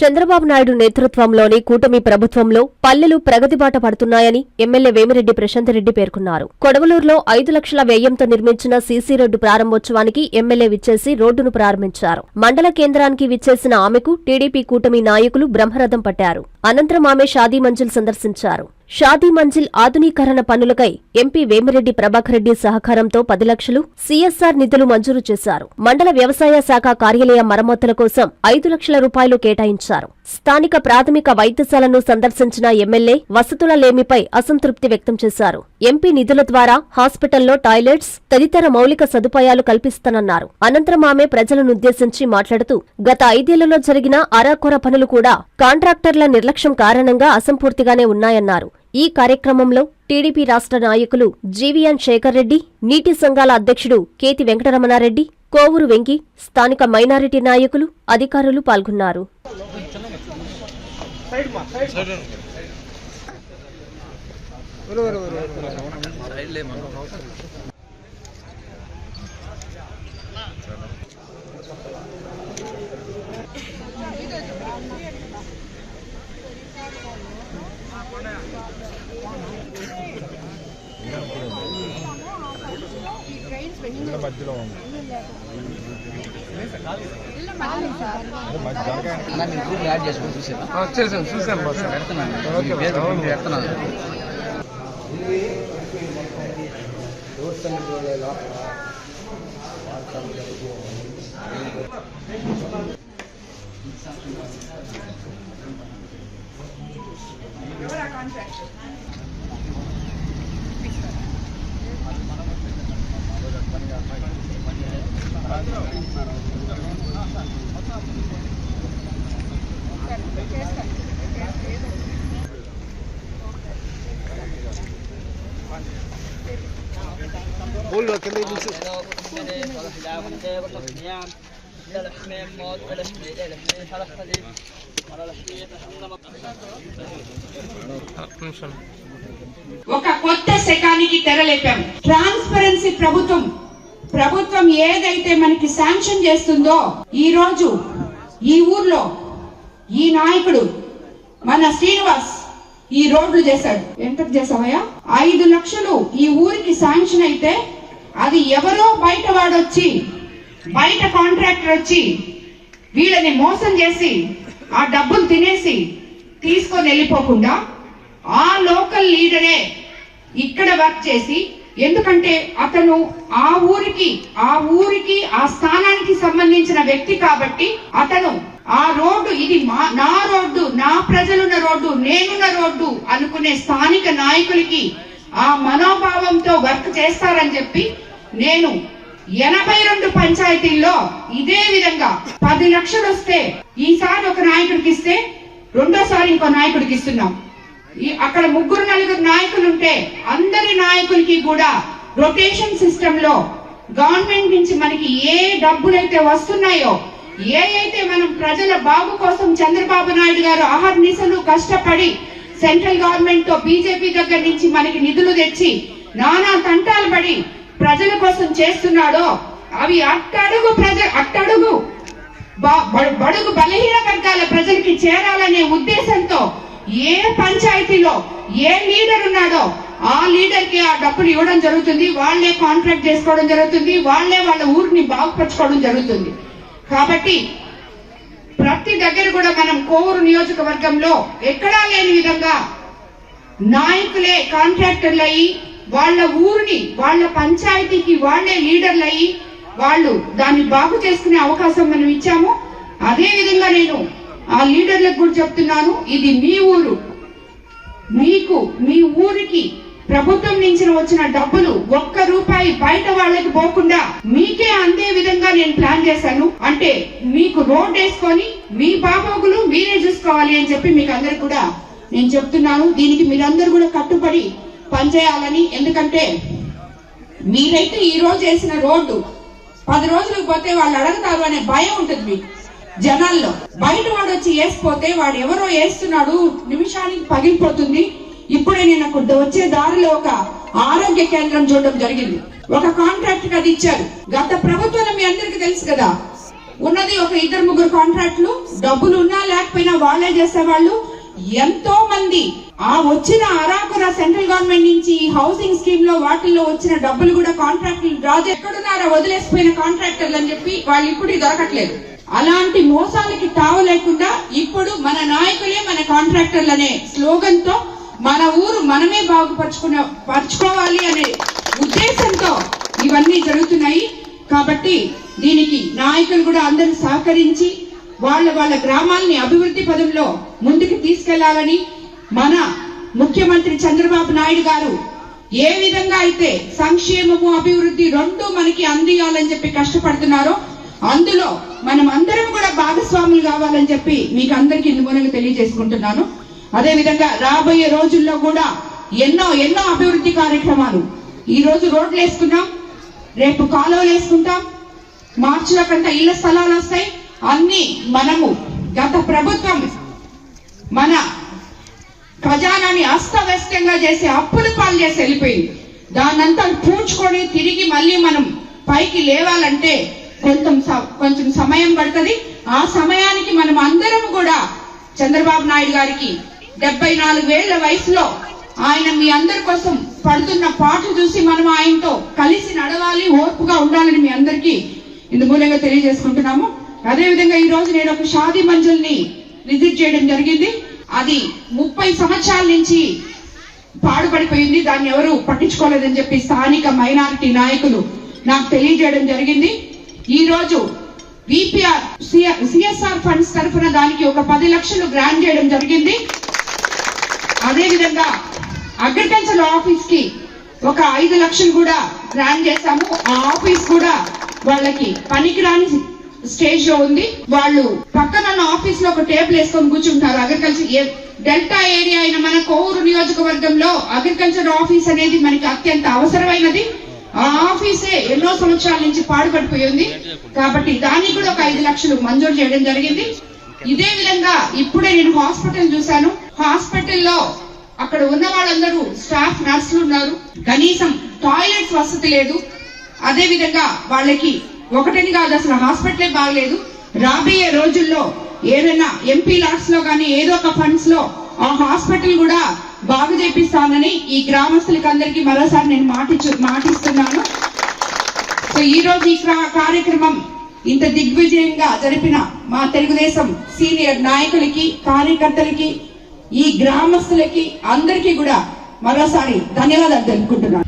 చంద్రబాబు నాయుడు నేతృత్వంలోని కూటమి ప్రభుత్వంలో పల్లెలు ప్రగతిబాట పడుతున్నాయని ఎమ్మెల్యే వేమిరెడ్డి ప్రశాంత్ రెడ్డి పేర్కొన్నారు. కొడవలూరులో ఐదు లక్షల వ్యయంతో నిర్మించిన సీసీ రోడ్డు ప్రారంభోత్సవానికి ఎమ్మెల్యే విచ్చేసి రోడ్డును ప్రారంభించారు. మండల కేంద్రానికి విచ్చేసిన ఆమెకు టీడీపీ కూటమి నాయకులు బ్రహ్మరథం పట్టారు. అనంతరం ఆమె షాదీ మంజిల్ సందర్శించారు. షాదీ మంజిల్ ఆధునీకరణ పనులకై ఎంపీ వేమిరెడ్డి ప్రభాకర్ రెడ్డి సహకారంతో పది లక్షలు సీఎస్ఆర్ నిధులు మంజూరు చేశారు. మండల వ్యవసాయ శాఖ కార్యాలయ మరమ్మతుల కోసం ఐదు లక్షల రూపాయలు కేటాయించారు. స్థానిక ప్రాథమిక వైద్యశాలను సందర్శించిన ఎమ్మెల్యే వసతుల లేమిపై అసంతృప్తి వ్యక్తం చేశారు. ఎంపీ నిధుల ద్వారా హాస్పిటల్లో టాయిలెట్స్ తదితర మౌలిక సదుపాయాలు కల్పిస్తానన్నారు. అనంతరం ఆమె ప్రజలనుద్దేశించి మాట్లాడుతూ గత ఐదేళ్ళలో జరిగిన అరాకొర పనులు కూడా కాంట్రాక్టర్ల నిర్లక్ష్యం కారణంగా అసంపూర్తిగానే ఉన్నాయన్నారు. ఈ కార్యక్రమంలో టీడీపీ రాష్ట్ర నాయకులు జీవీఎన్ శేఖర్ రెడ్డి నీటి సంఘాల అధ్యక్షుడు కేతి వెంకటరమణారెడ్డి కోవూరు వెంకి స్థానిక మైనారిటీ నాయకులు అధికారులు పాల్గొన్నారు. మధ్యలో ఉంది. అన్న మీ గ్రూప్ యాడ్ చేసుకొని చూసారా చేసాను చూసాను బాస్ పెడుతున్నాను మీ పేరు గ్రూప్ పెడుతున్నాను बोल కింద నుంచి ఒక కొత్త శకానికి తెరలేపాం. ట్రాన్స్పరెన్సీ ప్రభుత్వం ప్రభుత్వం ఏదైతే మనకి శాంక్షన్ చేస్తుందో ఈ రోజు ఈ ఊర్లో ఈ నాయకుడు మన శ్రీనివాస్ ఈ రోడ్లు చేశాడు. ఎంతకు చేసావయ్యా ఐదు లక్షలు ఈ ఊరికి శాంక్షన్ అయితే అది ఎవరో బయట వాడొచ్చి బయట కాంట్రాక్టర్ వచ్చి వీళ్ళని మోసం చేసి ఆ డబ్బులు తినేసి తీసుకొని వెళ్ళిపోకుండా ఆ లోకల్ లీడరే ఇక్కడ వర్క్ చేసి ఎందుకంటే అతను ఆ ఊరికి ఆ ఊరికి ఆ స్థానానికి సంబంధించిన వ్యక్తి కాబట్టి అతను ఆ రోడ్డు ఇది మా నా రోడ్డు నా ప్రజలున్న రోడ్డు నేనున్న రోడ్డు అనుకునే స్థానిక నాయకులకి ఆ మనోభావంతో వర్క్ చేస్తారని చెప్పి నేను ఎనభై రెండు పంచాయతీల్లో ఇదే విధంగా పది లక్షలు వస్తే ఈసారి ఒక నాయకుడికి ఇస్తే రెండోసారి ఇంకో నాయకుడికి ఇస్తున్నాం. అక్కడ ముగ్గురు నలుగురు నాయకులు ఉంటే అందరి నాయకులకి కూడా రొటేషన్ సిస్టమ్లో గవర్నమెంట్ నుంచి మనకి ఏ డబ్బులైతే వస్తున్నాయో ఏ అయితే మనం ప్రజల బాగు కోసం చంద్రబాబు నాయుడు గారు అహర్నిశలు కష్టపడి సెంట్రల్ గవర్నమెంట్తో బీజేపీ దగ్గర నుంచి మనకి నిధులు తెచ్చి నానా తంటాలు పడి ప్రజల కోసం చేస్తున్నాడో అవి అట్టడుగు ప్రజ అట్టడుగు బడుగు బలహీన వర్గాల ప్రజలకి చేరాలనే ఉద్దేశంతో ఏ పంచాయతీలో ఏ లీడర్ ఉన్నాడో ఆ లీడర్కి ఆ డబ్బులు ఇవ్వడం జరుగుతుంది. వాళ్ళే కాంట్రాక్ట్ చేసుకోవడం జరుగుతుంది. వాళ్ళే వాళ్ళ ఊరిని బాగుపరచుకోవడం జరుగుతుంది. కాబట్టి ప్రతి దగ్గర కూడా మనం కోవూరు నియోజకవర్గంలో ఎక్కడా లేని విధంగా నాయకులే కాంట్రాక్టర్లు అయ్యి వాళ్ళ ఊరిని వాళ్ళ పంచాయతీకి వాళ్ళే లీడర్లు అయ్యి వాళ్ళు దాన్ని బాగు చేసుకునే అవకాశం మనం ఇచ్చాము. అదే విధంగా నేను ఆ లీడర్లకు కూడా చెప్తున్నాను ఇది మీ ఊరు. మీకు మీ ఊరికి ప్రభుత్వం నుంచి వచ్చిన డబ్బులు ఒక్క రూపాయి బయట వాళ్ళకి పోకుండా మీకే అందే విధంగా నేను ప్లాన్ చేశాను. అంటే మీకు రోడ్ వేసుకొని మీ బాబోగులు మీరే చూసుకోవాలి అని చెప్పి మీకు అందరు కూడా నేను చెప్తున్నాను. దీనికి మీరందరూ కూడా కట్టుబడి పనిచేయాలని. ఎందుకంటే మీరైతే ఈ రోజు వేసిన రోడ్డు పది రోజులకు పోతే వాళ్ళు అడగతారు అనే భయం ఉంటుంది మీకు. జనాల్లో. బయట వాడు వచ్చి వేసిపోతే వాడు ఎవరో వేస్తున్నాడు నిమిషానికి పగిలిపోతుంది. ఇప్పుడే నేను అక్కడ వచ్చే దారిలో ఒక ఆరోగ్య కేంద్రం చూడడం జరిగింది. ఒక కాంట్రాక్ట్ అది ఇచ్చారు. గత ప్రభుత్వం మీ అందరికీ తెలుసు కదా. ఉన్నది ఒక ఇద్దరు ముగ్గురు కాంట్రాక్టులు. డబ్బులు ఉన్నా లేకపోయినా వాళ్ళే చేసేవాళ్ళు. ఎంతో మంది. ఆ వచ్చిన అరాకుర సెంట్రల్ గవర్నమెంట్ నుంచి హౌసింగ్ స్కీమ్లో వాటిల్లో వచ్చిన డబ్బులు కూడా కాంట్రాక్టులు రాజు ఎక్కడున్నారో వదిలేసిపోయిన కాంట్రాక్టర్లు అని చెప్పి వాళ్ళు ఇప్పుడు దొరకట్లేదు. అలాంటి మోసాలకి తావు లేకుండా ఇప్పుడు మన నాయకులే మన కాంట్రాక్టర్లనే స్లోగన్తో మన ఊరు మనమే బాగుపరుచుకున్న పరుచుకోవాలి అనే ఉద్దేశంతో ఇవన్నీ జరుగుతున్నాయి. కాబట్టి దీనికి నాయకులు కూడా అందరూ సహకరించి వాళ్ళ వాళ్ళ గ్రామాల్ని అభివృద్ధి పదంలో ముందుకు తీసుకెళ్ళాలని మన ముఖ్యమంత్రి చంద్రబాబు నాయుడు గారు ఏ విధంగా అయితే సంక్షేమము అభివృద్ధి రెండు మనకి అందియాలని చెప్పి కష్టపడుతున్నారో అందులో మనం అందరం కూడా భాగస్వాములు కావాలని చెప్పి మీకు అందరికీ ఇందుమూలంగా తెలియజేసుకుంటున్నాను. అదే విధంగా రాబోయే రోజుల్లో కూడా ఎన్నో ఎన్నో అభివృద్ధి కార్యక్రమాలు ఈ రోజు రోడ్లు వేసుకున్నాం రేపు కాలువలు వేసుకుంటాం మార్చిలో కంటే ఇళ్ళ స్థలాలు వస్తాయి. అన్ని మనము గత ప్రభుత్వం మన ఖజానాని అస్తవ్యస్తంగా చేసి అప్పులు పాలు చేసి వెళ్ళిపోయింది. దాన్నంతా పూడ్చుకొని తిరిగి మళ్ళీ మనం పైకి లేవాలంటే కొంచెం కొంచెం సమయం పడుతుంది. ఆ సమయానికి మనం అందరం కూడా చంద్రబాబు నాయుడు గారికి డెబ్బై నాలుగు ఏళ్ళ వయసులో ఆయన మీ అందరి కోసం పడుతున్న పాటలు చూసి మనం ఆయనతో కలిసి నడవాలి ఓర్పుగా ఉండాలని మీ అందరికీ ఇందు మూలంగా తెలియజేసుకుంటున్నాము. అదే విధంగా ఈ రోజు నేను ఒక షాదీ మంజుల్ని విజిట్ చేయడం జరిగింది. అది ముప్పై సంవత్సరాల నుంచి పాడుపడిపోయింది. దాన్ని ఎవరు పట్టించుకోలేదని చెప్పి స్థానిక మైనారిటీ నాయకులు నాకు తెలియజేయడం జరిగింది. ఈ రోజు విపిఆర్ సిఎస్ఆర్ ఫండ్స్ తరఫున దానికి ఒక పది లక్షలు గ్రాంట్ చేయడం జరిగింది. అదేవిధంగా అగ్రికల్చర్ ఆఫీస్కి ఒక ఐదు లక్షలు కూడా గ్రాంట్ చేశాము. ఆ ఆఫీస్ కూడా వాళ్ళకి పనికిరాని స్టేజ్లో ఉంది. వాళ్ళు పక్కన ఆఫీస్లో ఒక టేబుల్ వేసుకొని కూర్చుంటారు. అగ్రికల్చర్ ఏ- డెల్టా ఏరియా అయిన మన కోవూరు నియోజకవర్గంలో అగ్రికల్చర్ ఆఫీస్ అనేది మనకి అత్యంత అవసరమైనది. ఆ ఆఫీసే ఎన్నో సంవత్సరాల నుంచి పాడుపడిపోయింది. కాబట్టి దానికి కూడా ఒక ఐదు లక్షలు మంజూరు చేయడం జరిగింది. ఇదే విధంగా ఇప్పుడే నేను హాస్పిటల్ చూశాను. హాస్పిటల్లో అక్కడ ఉన్న వాళ్ళందరూ స్టాఫ్ నర్సులు ఉన్నారు. కనీసం టాయిలెట్స్ వసతి లేదు. అదే విధంగా వాళ్ళకి ఒకటని కాదు అసలు హాస్పిటలే బాగలేదు. రాబోయే రోజుల్లో ఏదైనా ఎంపీ లాట్స్లో కానీ ఏదో ఒక ఫండ్స్లో ఆ హాస్పిటల్ కూడా బాగు చేపిస్తానని ఈ గ్రామస్తులకి అందరికీ మరోసారి నేను మాటిచ్చు మాటిస్తున్నాను సో ఈ రోజు ఈ కార్యక్రమం ఇంత దిగ్విజయంగా జరిపిన మా తెలుగుదేశం సీనియర్ నాయకులకి కార్యకర్తలకి ఈ గ్రామస్తులకి అందరికీ కూడా మరోసారి ధన్యవాదాలు తెలుపుకుంటున్నాను.